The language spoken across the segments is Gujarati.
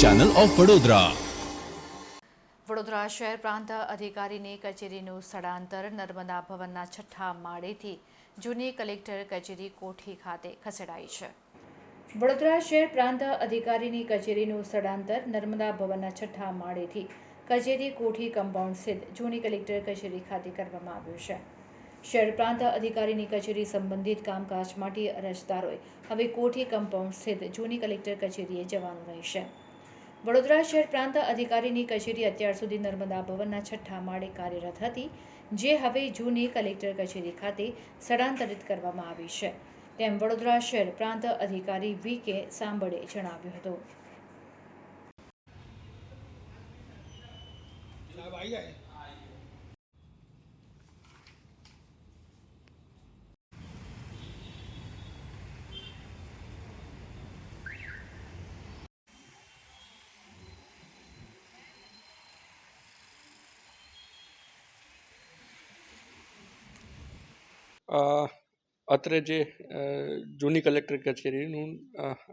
ચેનલ ઓફ વડોદરા વડોદરા શહેર પ્રાંત અધિકારીની કચેરીનું સ્થળાંતર નર્મદા ભવનના છઠ્ઠા માળેથી જૂની કલેક્ટર કચેરી કોઠી ખાતે ખસેડાઈ છે. વડોદરા શહેર પ્રાંત અધિકારીની કચેરીનું સ્થળાંતર નર્મદા ભવનના છઠ્ઠા માળેથી કચેરી કોઠી કમ્પાઉન્ડ સ્થિત જૂની કલેક્ટર કચેરી ખાતે કરવામાં આવ્યું છે. શહેર પ્રાંત અધિકારીની કચેરી સંબંધિત કામકાજ માટે અરજદારોએ હવે કોઠી કમ્પાઉન્ડ સ્થિત જૂની કલેક્ટર કચેરીએ જવાનું રહેશે. વડોદરા શહેર પ્રાંત અધિકારીની કચેરી અત્યાર સુધી નર્મદા ભવનના છઠ્ઠા માળે કાર્યરત હતી, જે હવે જૂની કલેક્ટર કચેરી ખાતે સ્થળાંતરિત કરવામાં આવી છે. તેમ વડોદરા શહેર પ્રાંત અધિકારી વી કે સાંબળે જણાવ્યું હતું. અત્રે જે જૂની કલેક્ટર કચેરીનું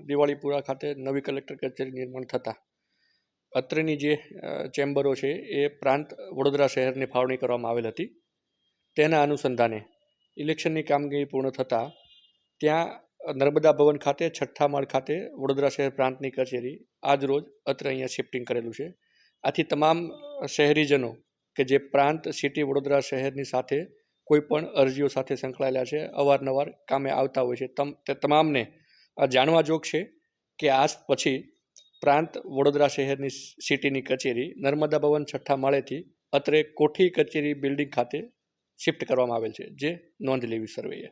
દિવાળીપુરા ખાતે નવી કલેક્ટર કચેરી નિર્માણ થતાં. અત્રેની જે ચેમ્બરો છે, એ પ્રાંત વડોદરા શહેરની ફાળવણી કરવામાં આવેલ હતી. તેના અનુસંધાને ઇલેક્શનની કામગીરી પૂર્ણ થતાં ત્યાં નર્મદા ભવન ખાતે છઠ્ઠા માળ ખાતે વડોદરા શહેર પ્રાંતની કચેરી આજ રોજ અત્રે અહીંયા શિફ્ટિંગ કરેલું છે. આથી તમામ શહેરીજનો કે જે પ્રાંત સિટી વડોદરા શહેરની સાથે કોઈ પણ અરજીઓ સાથે સંકળાયેલા છે, અવારનવાર કામે આવતા હોય છે. તમ, તે તમામને આ જાણવા જોગ છે કે આજ પછી પ્રાંત વડોદરા શહેરની સિટીની કચેરી નર્મદા ભવન છઠ્ઠા માળેથી અત્રે કોઠી કચેરી બિલ્ડિંગ ખાતે શિફ્ટ કરવામાં આવેલ છે, જે નોંધ લેવી સર્વેએ